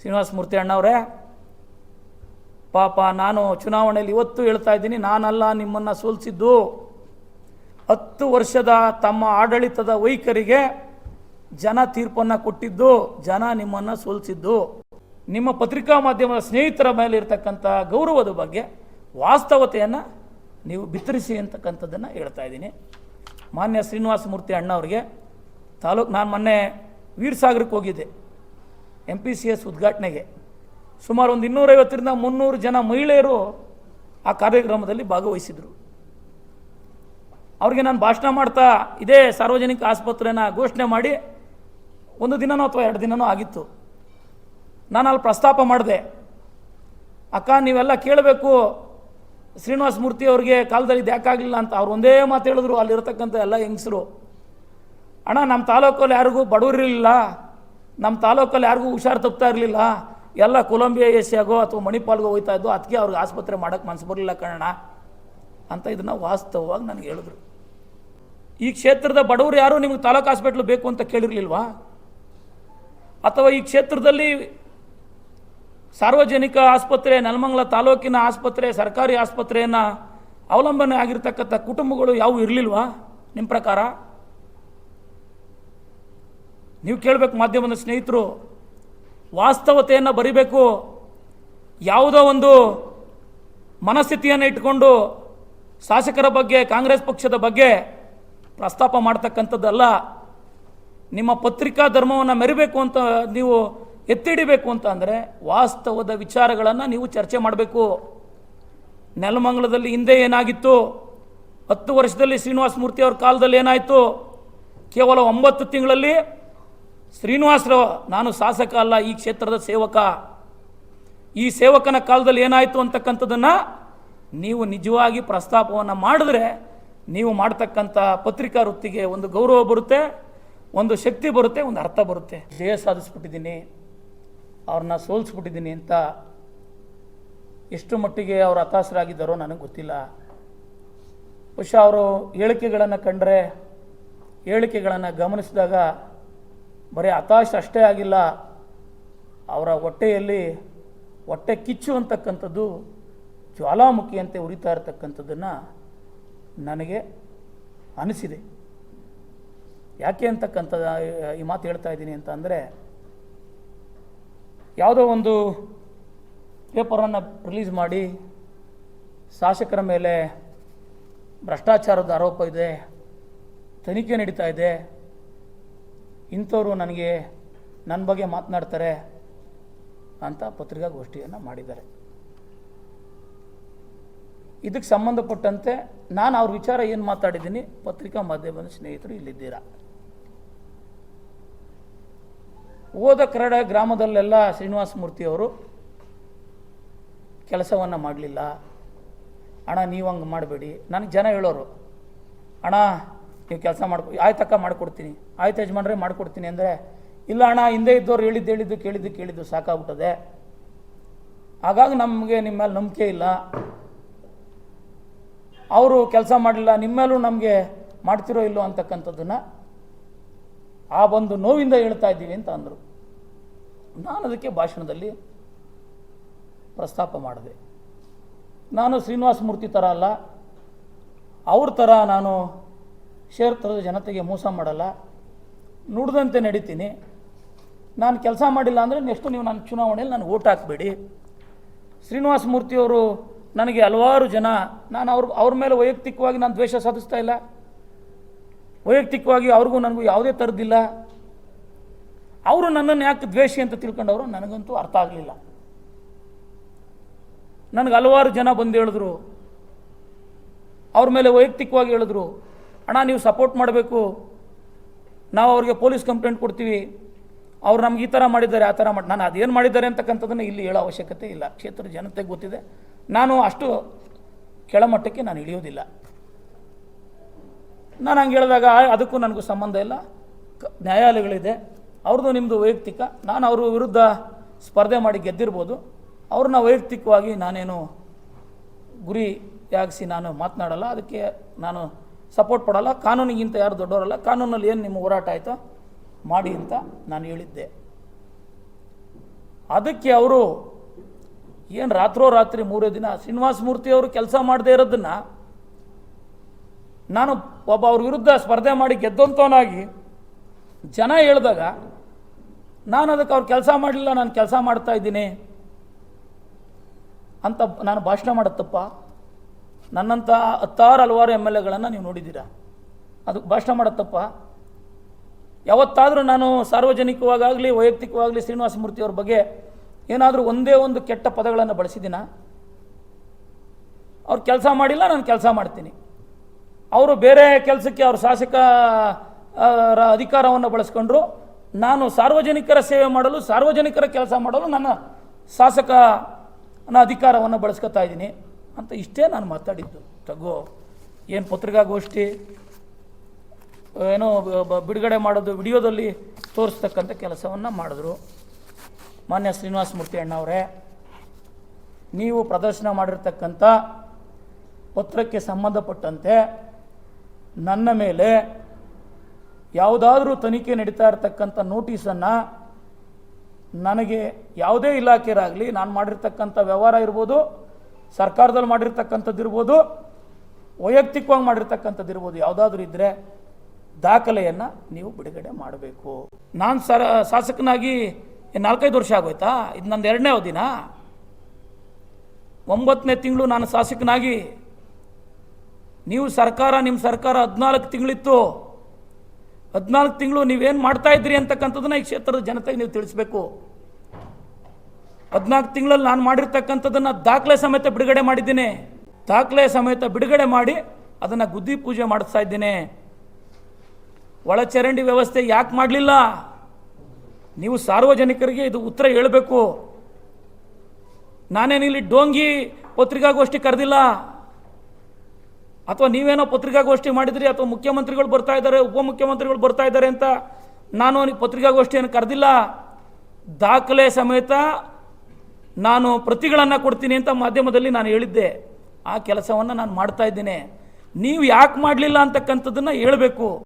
ಶ್ರೀನಿವಾಸ ಮೂರ್ತಿ ಅಣ್ಣವರೇ. ಪಾಪ ನಾನು ಚುನಾವಣೆಯಲ್ಲಿ ಇವತ್ತು ಹೇಳ್ತಾ ಇದ್ದೀನಿ, ನಾನಲ್ಲ ನಿಮ್ಮನ್ನು ಸೋಲಿಸಿದ್ದು. ಹತ್ತು ವರ್ಷದ ತಮ್ಮ ಆಡಳಿತದ ವೈಖರಿಗೆ ಜನ ತೀರ್ಪನ್ನು ಕೊಟ್ಟಿದ್ದು, ಜನ ನಿಮ್ಮನ್ನು ಸೋಲಿಸಿದ್ದು. ನಿಮ್ಮ ಪತ್ರಿಕಾ ಮಾಧ್ಯಮದ ಸ್ನೇಹಿತರ ಮೇಲೆ ಇರತಕ್ಕಂಥ ಗೌರವದ ಬಗ್ಗೆ ವಾಸ್ತವತೆಯನ್ನು ನೀವು ಬಿತ್ತರಿಸಿ ಅಂತಕ್ಕಂಥದ್ದನ್ನು ಹೇಳ್ತಾ ಇದ್ದೀನಿ. ಮಾನ್ಯ ಶ್ರೀನಿವಾಸ ಮೂರ್ತಿ ಅಣ್ಣವ್ರಿಗೆ, ತಾಲೂಕು ನಾನು ಮೊನ್ನೆ ವೀರಸಾಗರಕ್ಕೆ ಹೋಗಿದ್ದೆ. ಎಂ ಪಿ ಸಿ ಎಸ್ ಉದ್ಘಾಟನೆಗೆ ಸುಮಾರು ಒಂದು ಇನ್ನೂರೈವತ್ತರಿಂದ ಮುನ್ನೂರು ಜನ ಮಹಿಳೆಯರು ಆ ಕಾರ್ಯಕ್ರಮದಲ್ಲಿ ಭಾಗವಹಿಸಿದರು. ಅವ್ರಿಗೆ ನಾನು ಭಾಷಣ ಮಾಡ್ತಾ ಇದೇ ಸಾರ್ವಜನಿಕ ಆಸ್ಪತ್ರೆನ ಘೋಷಣೆ ಮಾಡಿ ಒಂದು ದಿನನೋ ಅಥವಾ ಎರಡು ದಿನನೋ ಆಗಿತ್ತು. ನಾನು ಅಲ್ಲಿ ಪ್ರಸ್ತಾಪ ಮಾಡಿದೆ, ಅಕ್ಕ, ನೀವೆಲ್ಲ ಕೇಳಬೇಕು, ಶ್ರೀನಿವಾಸ ಮೂರ್ತಿ ಅವ್ರಿಗೆ ಕಾಲದಲ್ಲಿ ಇದು ಯಾಕಾಗಲಿಲ್ಲ ಅಂತ ಅವ್ರು ಒಂದೇ ಮಾತು ಹೇಳಿದ್ರು, ಅಲ್ಲಿರ್ತಕ್ಕಂಥ ಎಲ್ಲ ಹೆಂಗಸರು ಅಣ್ಣ, ನಮ್ಮ ತಾಲೂಕಲ್ಲಿ ಯಾರಿಗೂ ಬಡವರಿರಲಿಲ್ಲ ನಮ್ಮ ತಾಲೂಕಲ್ಲಿ ಯಾರಿಗೂ ಹುಷಾರು ತಪ್ತಾ ಇರಲಿಲ್ಲ. ಎಲ್ಲ ಕೊಲಂಬಿಯಾ ಏಷ್ಯಾಗೋ ಅಥವಾ ಮಣಿಪಾಲ್ಗೋ ಹೋಗ್ತಾ ಇದ್ದೋ ಅದಕ್ಕೆ ಅವ್ರಿಗೆ ಆಸ್ಪತ್ರೆ ಮಾಡೋಕ್ಕೆ ಮನಸ್ಸು ಬರಲಿಲ್ಲ ಕಣ ಅಂತ ಇದನ್ನು ವಾಸ್ತವವಾಗಿ ನನಗೆ ಹೇಳಿದ್ರು. ಈ ಕ್ಷೇತ್ರದ ಬಡವರು ಯಾರು ನಿಮಗೆ ತಾಲೂಕು ಹಾಸ್ಪಿಟ್ಲ್ ಬೇಕು ಅಂತ ಕೇಳಿರಲಿಲ್ವಾ? ಅಥವಾ ಈ ಕ್ಷೇತ್ರದಲ್ಲಿ ಸಾರ್ವಜನಿಕ ಆಸ್ಪತ್ರೆ, ನೆಲಮಂಗಲ ತಾಲೂಕಿನ ಆಸ್ಪತ್ರೆ, ಸರ್ಕಾರಿ ಆಸ್ಪತ್ರೆಯನ್ನು ಅವಲಂಬನೆ ಆಗಿರ್ತಕ್ಕಂಥ ಕುಟುಂಬಗಳು ಯಾವುವು ಇರಲಿಲ್ವಾ ನಿಮ್ಮ ಪ್ರಕಾರ? ನೀವು ಕೇಳಬೇಕು ಮಾಧ್ಯಮದ ಸ್ನೇಹಿತರು, ವಾಸ್ತವತೆಯನ್ನು ಬರಿಬೇಕು, ಯಾವುದೋ ಒಂದು ಮನಸ್ಥಿತಿಯನ್ನು ಇಟ್ಕೊಂಡು ಶಾಸಕರ ಬಗ್ಗೆ, ಕಾಂಗ್ರೆಸ್ ಪಕ್ಷದ ಬಗ್ಗೆ ಪ್ರಸ್ತಾಪ ಮಾಡ್ತಕ್ಕಂಥದ್ದಲ್ಲ, ನಿಮ್ಮ ಪತ್ರಿಕಾ ಧರ್ಮವನ್ನು ಮೆರಿಬೇಕು ಅಂತ ನೀವು ಎತ್ತಿಡಿಬೇಕು ಅಂತ ಅಂದರೆ ವಾಸ್ತವದ ವಿಚಾರಗಳನ್ನು ನೀವು ಚರ್ಚೆ ಮಾಡಬೇಕು. ನೆಲಮಂಗಲದಲ್ಲಿ ಹಿಂದೆ ಏನಾಗಿತ್ತು? ಹತ್ತು ವರ್ಷದಲ್ಲಿ ಶ್ರೀನಿವಾಸ ಮೂರ್ತಿ ಅವ್ರ ಕಾಲದಲ್ಲಿ ಏನಾಯಿತು? ಕೇವಲ ಒಂಬತ್ತು ತಿಂಗಳಲ್ಲಿ ಶ್ರೀನಿವಾಸರಾವ್ ನಾನು ಶಾಸಕ ಅಲ್ಲ, ಈ ಕ್ಷೇತ್ರದ ಸೇವಕ. ಈ ಸೇವಕನ ಕಾಲದಲ್ಲಿ ಏನಾಯಿತು ಅಂತಕ್ಕಂಥದ್ದನ್ನು ನೀವು ನಿಜವಾಗಿ ಪ್ರಸ್ತಾಪವನ್ನು ಮಾಡಿದ್ರೆ ನೀವು ಮಾಡ್ತಕ್ಕಂಥ ಪತ್ರಿಕಾ ವೃತ್ತಿಗೆ ಒಂದು ಗೌರವ ಬರುತ್ತೆ, ಒಂದು ಶಕ್ತಿ ಬರುತ್ತೆ, ಒಂದು ಅರ್ಥ ಬರುತ್ತೆ. ಜಯ ಸಾಧಿಸ್ಬಿಟ್ಟಿದ್ದೀನಿ, ಅವ್ರನ್ನ ಸೋಲಿಸ್ಬಿಟ್ಟಿದ್ದೀನಿ ಅಂತ ಎಷ್ಟು ಮಟ್ಟಿಗೆ ಅವರು ಹತಾಶರಾಗಿದ್ದಾರೋ ನನಗೆ ಗೊತ್ತಿಲ್ಲ. ಬಹುಶಃ ಅವರು ಹೇಳಿಕೆಗಳನ್ನು ಕಂಡ್ರೆ, ಹೇಳಿಕೆಗಳನ್ನು ಗಮನಿಸಿದಾಗ ಬರೀ ಹತಾಶ ಅಷ್ಟೇ ಆಗಿಲ್ಲ. ಅವರ ಹೊಟ್ಟೆಯಲ್ಲಿ ಹೊಟ್ಟೆ ಕಿಚ್ಚು ಅಂತಕ್ಕಂಥದ್ದು ಜ್ವಾಲಾಮುಖಿಯಂತೆ ಉರಿತಾ ಇರತಕ್ಕಂಥದ್ದನ್ನು ನನಗೆ ಅನಿಸಿದೆ. ಯಾಕೆ ಅಂತಕ್ಕಂಥದ್ದು ಈ ಮಾತು ಹೇಳ್ತಾ ಇದ್ದೀನಿ ಅಂತ ಅಂದರೆ, ಯಾವುದೋ ಒಂದು ಪೇಪರನ್ನು ರಿಲೀಸ್ ಮಾಡಿ ಶಾಸಕರ ಮೇಲೆ ಭ್ರಷ್ಟಾಚಾರದ ಆರೋಪ ಇದೆ, ತನಿಖೆ ನಡೀತಾ ಇದೆ ಇಂಥವ್ರು ನನಗೆ ನನ್ನ ಬಗ್ಗೆ ಮಾತನಾಡ್ತಾರೆ ಅಂತ ಪತ್ರಿಕಾಗೋಷ್ಠಿಯನ್ನು ಮಾಡಿದ್ದಾರೆ. ಇದಕ್ಕೆ ಸಂಬಂಧಪಟ್ಟಂತೆ ನಾನು ಅವ್ರ ವಿಚಾರ ಏನು ಮಾತಾಡಿದ್ದೀನಿ, ಪತ್ರಿಕಾ ಮಾಧ್ಯಮದ ಸ್ನೇಹಿತರು ಇಲ್ಲಿದ್ದೀರಾ? ಓದ ಕರಡ ಗ್ರಾಮದಲ್ಲೆಲ್ಲ ಶ್ರೀನಿವಾಸ ಮೂರ್ತಿಯವರು ಕೆಲಸವನ್ನು ಮಾಡಲಿಲ್ಲ. ಅಣ್ಣ, ನೀವು ಹಂಗೆ ಮಾಡಬೇಡಿ. ನನಗೆ ಜನ ಹೇಳೋರು, ಅಣ್ಣ ನೀವು ಕೆಲಸ ಮಾಡ್ಕೊ, ಆಯ್ತಕ್ಕ ಮಾಡಿಕೊಡ್ತೀನಿ, ಆಯ್ತು ಯಜಮಾನ್ರೆ ಮಾಡಿಕೊಡ್ತೀನಿ ಅಂದರೆ, ಇಲ್ಲ ಅಣ್ಣ, ಹಿಂದೆ ಇದ್ದವ್ರು ಹೇಳಿದ್ದು ಹೇಳಿದ್ದು ಕೇಳಿದ್ದು ಕೇಳಿದ್ದು ಸಾಕಾಗ್ಬಿಟ್ಟದೆ. ಹಾಗಾಗಿ ನಮಗೆ ನಿಮ್ಮ ಮೇಲೆ ನಂಬಿಕೆ ಇಲ್ಲ. ಅವರು ಕೆಲಸ ಮಾಡಲಿಲ್ಲ ನಿಮ್ಮ ಮೇಲೂ ನಮಗೆ ಮಾಡ್ತಿರೋ ಇಲ್ಲೋ ಅಂತಕ್ಕಂಥದ್ದನ್ನು ಆ ಒಂದು ನೋವಿಂದ ಹೇಳ್ತಾ ಇದ್ದೀವಿ ಅಂತ ಅಂದರು. ನಾನು ಅದಕ್ಕೆ ಭಾಷಣದಲ್ಲಿ ಪ್ರಸ್ತಾಪ ಮಾಡಿದೆ. ನಾನು ಶ್ರೀನಿವಾಸ ಮೂರ್ತಿ ಥರ ಅಲ್ಲ, ಅವ್ರ ಥರ ನಾನು ಕ್ಷೇತ್ರದ ಜನತೆಗೆ ಮೋಸ ಮಾಡಲ್ಲ. ನುಡಿದಂತೆ ನಡೀತೀನಿ. ನಾನು ಕೆಲಸ ಮಾಡಿಲ್ಲ ಅಂದರೆ ನೆಕ್ಸ್ಟು ನೀವು ನನ್ನ ಚುನಾವಣೆಯಲ್ಲಿ ನಾನು ಓಟ್ ಹಾಕಬೇಡಿ. ಶ್ರೀನಿವಾಸ ಮೂರ್ತಿಯವರು ನನಗೆ ಹಲವಾರು ಜನ, ನಾನು ಅವ್ರ ಅವ್ರ ಮೇಲೆ ವೈಯಕ್ತಿಕವಾಗಿ ನಾನು ದ್ವೇಷ ಸಾಧಿಸ್ತಾ ಇಲ್ಲ. ವೈಯಕ್ತಿಕವಾಗಿ ಅವ್ರಿಗೂ ನನಗೂ ಯಾವುದೇ ಥರದ್ದಿಲ್ಲ ಅವರು ನನ್ನನ್ನು ಯಾಕೆ ದ್ವೇಷಿ ಅಂತ ತಿಳ್ಕೊಂಡವರು ನನಗಂತೂ ಅರ್ಥ ಆಗಲಿಲ್ಲ. ನನಗೆ ಹಲವಾರು ಜನ ಬಂದು ಹೇಳಿದ್ರು. ಅವ್ರ ಮೇಲೆ ವೈಯಕ್ತಿಕವಾಗಿ ಹೇಳಿದ್ರು. ಅಣ್ಣ, ನೀವು ಸಪೋರ್ಟ್ ಮಾಡಬೇಕು. ನಾವು ಅವ್ರಿಗೆ ಪೊಲೀಸ್ ಕಂಪ್ಲೇಂಟ್ ಕೊಡ್ತೀವಿ. ಅವ್ರು ನಮ್ಗೆ ಈ ಥರ ಮಾಡಿದ್ದಾರೆ, ಆ ಥರ ಮಾಡಿ, ನಾನು ಅದೇನು ಮಾಡಿದ್ದಾರೆ ಅಂತಕ್ಕಂಥದ್ದನ್ನು ಇಲ್ಲಿ ಹೇಳೋ ಅವಶ್ಯಕತೆ ಇಲ್ಲ. ಕ್ಷೇತ್ರ ಜನತೆಗೆ ಗೊತ್ತಿದೆ. ನಾನು ಅಷ್ಟು ಕೆಳಮಟ್ಟಕ್ಕೆ ನಾನು ಇಳಿಯೋದಿಲ್ಲ. ನಾನು ಹಂಗೆ ಹೇಳಿದಾಗ ಅದಕ್ಕೂ ನನಗೂ ಸಂಬಂಧ ಇಲ್ಲ. ನ್ಯಾಯಾಲಯಗಳಿದೆ. ಅವ್ರದ್ದು ನಿಮ್ಮದು ವೈಯಕ್ತಿಕ. ನಾನು ಅವ್ರ ವಿರುದ್ಧ ಸ್ಪರ್ಧೆ ಮಾಡಿ ಗೆದ್ದಿರ್ಬೋದು. ಅವ್ರನ್ನ ವೈಯಕ್ತಿಕವಾಗಿ ನಾನೇನು ಗುರಿಯಾಗಿಸಿ ನಾನು ಮಾತನಾಡಲ್ಲ. ಅದಕ್ಕೆ ನಾನು ಸಪೋರ್ಟ್ ಕೊಡಲ್ಲ ಕಾನೂನಿಗಿಂತ ಯಾರು ದೊಡ್ಡವರಲ್ಲ. ಕಾನೂನಲ್ಲಿ ಏನು ನಿಮ್ಮ ಹೋರಾಟ ಆಯಿತೋ ಮಾಡಿ ಅಂತ ನಾನು ಹೇಳಿದ್ದೆ. ಅದಕ್ಕೆ ಅವರು ಏನು ರಾತ್ರೋ ರಾತ್ರಿ ಮೂರೇ ದಿನ ಶ್ರೀನಿವಾಸ ಮೂರ್ತಿಯವರು ಕೆಲಸ ಮಾಡದೇ ಇರೋದನ್ನು ನಾನು ಒಬ್ಬ ಅವ್ರ ವಿರುದ್ಧ ಸ್ಪರ್ಧೆ ಮಾಡಿ ಗೆದ್ದಂಥವನಾಗಿ ಜನ ಹೇಳಿದಾಗ ನಾನು ಅದಕ್ಕೆ ಅವ್ರು ಕೆಲಸ ಮಾಡಲಿಲ್ಲ, ನಾನು ಕೆಲಸ ಮಾಡ್ತಾ ಇದ್ದೀನಿ ಅಂತ ನಾನು ಭಾಷಣ ಮಾಡುತ್ತಪ್ಪ. ನನ್ನಂಥ ಹತ್ತಾರು ಹಲವಾರು ಎಂ ಎಲ್ ಎಗಳನ್ನು ನೀವು ನೋಡಿದ್ದೀರಾ? ಅದಕ್ಕೆ ಭಾಷಣ ಮಾಡತ್ತಪ್ಪ. ಯಾವತ್ತಾದರೂ ನಾನು ಸಾರ್ವಜನಿಕವಾಗಲಿ, ವೈಯಕ್ತಿಕವಾಗಲಿ ಶ್ರೀನಿವಾಸ ಮೂರ್ತಿಯವ್ರ ಬಗ್ಗೆ ಏನಾದರೂ ಒಂದೇ ಒಂದು ಕೆಟ್ಟ ಪದಗಳನ್ನು ಬಳಸಿದ್ದೀನ? ಅವ್ರು ಕೆಲಸ ಮಾಡಿಲ್ಲ, ನಾನು ಕೆಲಸ ಮಾಡ್ತೀನಿ. ಅವರು ಬೇರೆ ಕೆಲಸಕ್ಕೆ ಅವ್ರ ಶಾಸಕ ಅಧಿಕಾರವನ್ನು ಬಳಸ್ಕೊಂಡ್ರು. ನಾನು ಸಾರ್ವಜನಿಕರ ಸೇವೆ ಮಾಡಲು, ಸಾರ್ವಜನಿಕರ ಕೆಲಸ ಮಾಡಲು ನನ್ನ ಶಾಸಕನ ಅಧಿಕಾರವನ್ನು ಬಳಸ್ಕೊತಾ ಇದ್ದೀನಿ. ಅಂತ ಇಷ್ಟೇ ನಾನು ಮಾತಾಡಿದ್ದು. ತಗೋ, ಏನು ಪತ್ರಿಕಾಗೋಷ್ಠಿ, ಏನೋ ಬಿಡುಗಡೆ ಮಾಡೋದು, ವಿಡಿಯೋದಲ್ಲಿ ತೋರಿಸ್ತಕ್ಕಂಥ ಕೆಲಸವನ್ನು ಮಾಡಿದ್ರು. ಮಾನ್ಯ ಶ್ರೀನಿವಾಸ ಮೂರ್ತಿ ಅಣ್ಣವರೇ, ನೀವು ಪ್ರದರ್ಶನ ಮಾಡಿರ್ತಕ್ಕಂಥ ಪತ್ರಕ್ಕೆ ಸಂಬಂಧಪಟ್ಟಂತೆ ನನ್ನ ಮೇಲೆ ಯಾವುದಾದ್ರೂ ತನಿಖೆ ನಡೀತಾ ಇರತಕ್ಕಂಥ ನೋಟಿಸನ್ನು ನನಗೆ ಯಾವುದೇ ಇಲಾಖೆಯರಾಗಲಿ, ನಾನು ಮಾಡಿರ್ತಕ್ಕಂಥ ವ್ಯವಹಾರ ಇರ್ಬೋದು ಸರ್ಕಾರದಲ್ಲಿ ಮಾಡಿರ್ತಕ್ಕಂಥದ್ದು ಇರ್ಬೋದು, ವೈಯಕ್ತಿಕವಾಗಿ ಮಾಡಿರ್ತಕ್ಕಂಥದ್ದು ಇರ್ಬೋದು, ಯಾವುದಾದ್ರೂ ಇದ್ದರೆ ದಾಖಲೆಯನ್ನು ನೀವು ಬಿಡುಗಡೆ ಮಾಡಬೇಕು. ನಾನು ಸರ, ಶಾಸಕನಾಗಿ ನಾಲ್ಕೈದು ವರ್ಷ ಆಗೋಯ್ತಾ? ಇದು ನಂದು ಎರಡನೇ ಅವಧಿನ. ಒಂಬತ್ತನೇ ತಿಂಗಳು ನಾನು ಶಾಸಕನಾಗಿ. ನೀವು ಸರ್ಕಾರ ನಿಮ್ಮ ಸರ್ಕಾರ ಹದಿನಾಲ್ಕು ತಿಂಗಳಿತ್ತು. ಹದಿನಾಲ್ಕು ತಿಂಗಳು ನೀವೇನು ಮಾಡ್ತಾ ಇದ್ರಿ ಅಂತಕ್ಕಂಥದ್ದನ್ನ ಈ ಕ್ಷೇತ್ರದ ಜನತೆಗೆ ನೀವು ತಿಳಿಸ್ಬೇಕು. ಹದಿನಾಲ್ಕು ತಿಂಗಳಲ್ಲಿ ನಾನು ಮಾಡಿರ್ತಕ್ಕಂಥದ್ದನ್ನು ದಾಖಲೆ ಸಮೇತ ಬಿಡುಗಡೆ ಮಾಡಿದ್ದೀನಿ. ದಾಖಲೆ ಸಮೇತ ಬಿಡುಗಡೆ ಮಾಡಿ ಅದನ್ನು ಗುದ್ದಿ ಪೂಜೆ ಮಾಡಿಸ್ತಾ ಇದ್ದೇನೆ. ಒಳಚರಂಡಿ ವ್ಯವಸ್ಥೆ ಯಾಕೆ ಮಾಡಲಿಲ್ಲ? ನೀವು ಸಾರ್ವಜನಿಕರಿಗೆ ಇದು ಉತ್ತರ ಹೇಳಬೇಕು. ನಾನೇನಿಲ್ಲಿ ಡೋಂಗಿ ಪತ್ರಿಕಾಗೋಷ್ಠಿ ಕರೆದಿಲ್ಲ? ಅಥವಾ ನೀವೇನೋ ಪತ್ರಿಕಾಗೋಷ್ಠಿ ಮಾಡಿದ್ರಿ, ಅಥವಾ ಮುಖ್ಯಮಂತ್ರಿಗಳು ಬರ್ತಾ ಇದ್ದಾರೆ, ಉಪಮುಖ್ಯಮಂತ್ರಿಗಳು ಬರ್ತಾ ಇದ್ದಾರೆ ಅಂತ ನಾನು ಅವನಿಗೆ ಪತ್ರಿಕಾಗೋಷ್ಠಿಯನ್ನು ಕರೆದಿಲ್ಲ. ದಾಖಲೆ ಸಮೇತ ನಾನು ಪ್ರತಿಗಳನ್ನು ಕೊಡ್ತೀನಿ ಅಂತ ಮಾಧ್ಯಮದಲ್ಲಿ ನಾನು ಹೇಳಿದ್ದೆ. ಆ ಕೆಲಸವನ್ನು ನಾನು ಮಾಡ್ತಾ ಇದ್ದೇನೆ. ನೀವು ಯಾಕೆ ಮಾಡಲಿಲ್ಲ ಅಂತಕ್ಕಂಥದ್ದನ್ನು ಹೇಳಬೇಕು.